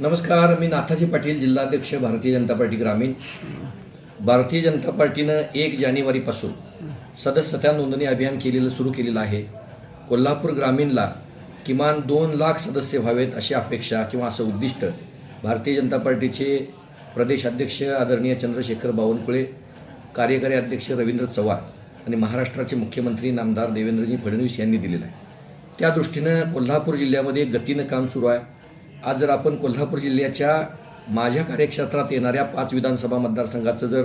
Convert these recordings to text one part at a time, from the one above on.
नमस्कार मी नाथाजी पाटील जिल्हाध्यक्ष भारतीय जनता पार्टी ग्रामीण. भारतीय जनता पार्टीनं एक जानेवारीपासून सदस्यता नोंदणी अभियान केलेलं सुरू केलेलं आहे. कोल्हापूर ग्रामीणला किमान दोन लाख सदस्य व्हावेत अशी अपेक्षा किंवा असं उद्दिष्ट भारतीय जनता पार्टीचे प्रदेशाध्यक्ष आदरणीय चंद्रशेखर बावनकुळे कार्यकारी अध्यक्ष रवींद्र चव्हाण आणि महाराष्ट्राचे मुख्यमंत्री नामदार देवेंद्रजी फडणवीस यांनी दिलेलं आहे. त्या दृष्टीनं कोल्हापूर जिल्ह्यामध्ये गतीनं काम सुरू आहे. आज जर आपण कोल्हापूर जिल्ह्याच्या माझ्या कार्यक्षेत्रात येणाऱ्या पाच विधानसभा मतदारसंघाचं जर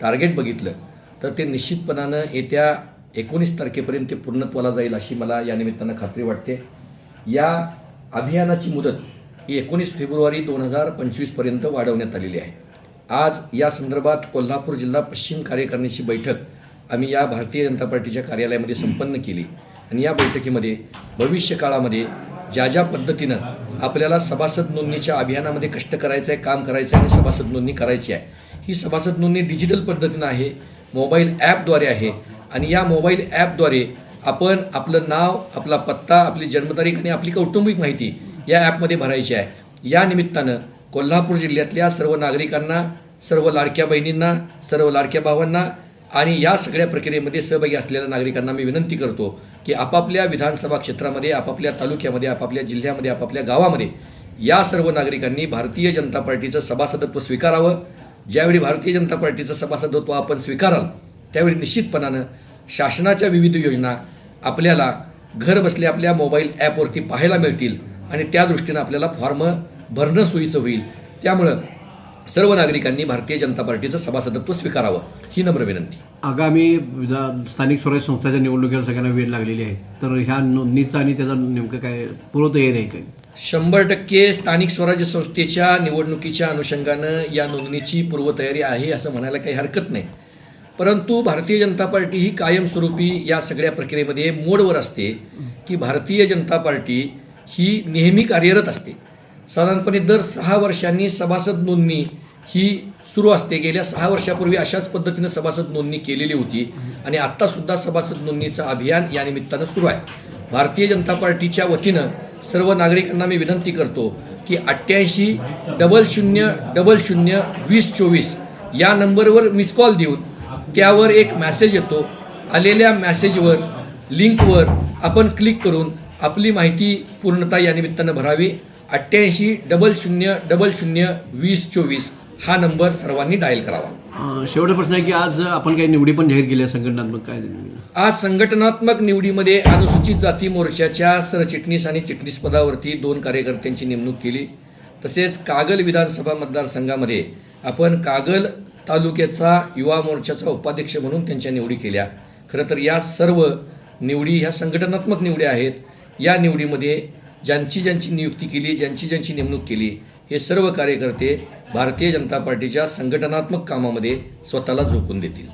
टार्गेट बघितलं तर ते निश्चितपणानं येत्या एकोणीस तारखेपर्यंत ते पूर्णत्वाला जाईल अशी मला या निमित्तानं खात्री वाटते. या अभियानाची मुदत ही एकोणीस फेब्रुवारी दोन हजार पंचवीसपर्यंत वाढवण्यात आलेली आहे. आज या संदर्भात कोल्हापूर जिल्हा पश्चिम कार्यकारिणीची बैठक आम्ही या भारतीय जनता पार्टीच्या कार्यालयामध्ये संपन्न केली. आणि या बैठकीमध्ये भविष्य काळामध्ये ज्या ज्या पद्धतीनं आपल्याला सभासद नोंदणीच्या अभियानामध्ये कष्ट करायचं आहे काम करायचं आहे आणि सभासद नोंदणी करायची आहे ही सभासद नोंदणी डिजिटल पद्धतीनं आहे मोबाईल ॲपद्वारे आहे आणि या मोबाईल ॲपद्वारे आपण आपलं नाव आपला पत्ता आपली जन्मतारीख आणि आपली कौटुंबिक माहिती या ॲपमध्ये भरायची आहे. या निमित्तानं कोल्हापूर जिल्ह्यातल्या सर्व नागरिकांना सर्व लाडक्या बहिणींना सर्व लाडक्या भावांना आणि या सगळ्या प्रक्रियेमध्ये सहभागी असलेल्या नागरिकांना मी विनंती करतो की आपापल्या विधानसभा क्षेत्रामध्ये आपापल्या तालुक्यामध्ये आपापल्या जिल्ह्यामध्ये आपापल्या गावामध्ये या सर्व नागरिकांनी भारतीय जनता पार्टीचं सभासदत्व स्वीकारावं. ज्यावेळी भारतीय जनता पार्टीचं सभासदत्व आपण स्वीकाराल त्यावेळी निश्चितपणानं शासनाच्या विविध योजना आपल्याला घर बसले आपल्या मोबाईल ॲपवरती पाहायला मिळतील आणि त्या दृष्टीनं आपल्याला फॉर्म भरणं सोयीचं होईल. त्यामुळं सर्व नागरिकांनी भारतीय जनता पार्टीचं सभासदत्व स्वीकारावं ही नम्र विनंती. आगामी विधा- स्थानिक स्वराज्य संस्थाच्या निवडणुकीला सगळ्यांना वेळ लागलेली आहे. तर ह्या नोंदणीचा आणि त्याचा नेमकं काय पूर्वतयारी आहे काय शंभर टक्के स्थानिक स्वराज्य संस्थेच्या निवडणुकीच्या अनुषंगानं या नोंदणीची पूर्वतयारी आहे असं म्हणायला काही हरकत नाही. परंतु भारतीय जनता पार्टी ही कायमस्वरूपी या सगळ्या प्रक्रियेमध्ये मोडवर असते की भारतीय जनता पार्टी ही नेहमी कार्यरत असते. साधारणपणे दर सहा वर्षांनी सभासद नोंदणी ही सुरू असते. गेल्या सहा वर्षापूर्वी अशाच पद्धतीनं सभासद नोंदणी केलेली होती आणि आत्तासुद्धा सभासद नोंदणीचं अभियान या निमित्तानं सुरू आहे. भारतीय जनता पार्टीच्या वतीनं सर्व नागरिकांना मी विनंती करतो की अठ्ठ्याऐंशी डबल शून्य डबल शून्य वीस चोवीस या नंबरवर मिस कॉल देऊन त्यावर एक मॅसेज येतो. आलेल्या मॅसेजवर लिंकवर आपण क्लिक करून आपली माहिती पूर्णता या निमित्तानं भरावी. अठ्ठ्याऐंशी डबल शून्य डबल शून्य वीस चोवीस हा नंबर सर्वांनी डायल करावा. शेवटचा प्रश्न आहे की आज आपण काही निवडी पण जाहीर केल्या संघटनात्मक काय आज संघटनात्मक निवडीमध्ये अनुसूचित जाती मोर्चाच्या सरचिटणीस आणि चिटणीस पदावरती दोन कार्यकर्त्यांची नेमणूक केली. तसेच कागल विधानसभा मतदारसंघामध्ये आपण कागल तालुक्याचा युवा मोर्चाचा उपाध्यक्ष म्हणून त्यांच्या निवडी केल्या. खरं तर या सर्व निवडी ह्या संघटनात्मक निवडी आहेत. या निवडीमध्ये ज्यांची ज्यांची नियुक्ती केली ज्यांची ज्यांची नेमणूक केली हे सर्व कार्यकर्ते भारतीय जनता पार्टीच्या संघटनात्मक कामामध्ये स्वतःला झोकून देतील.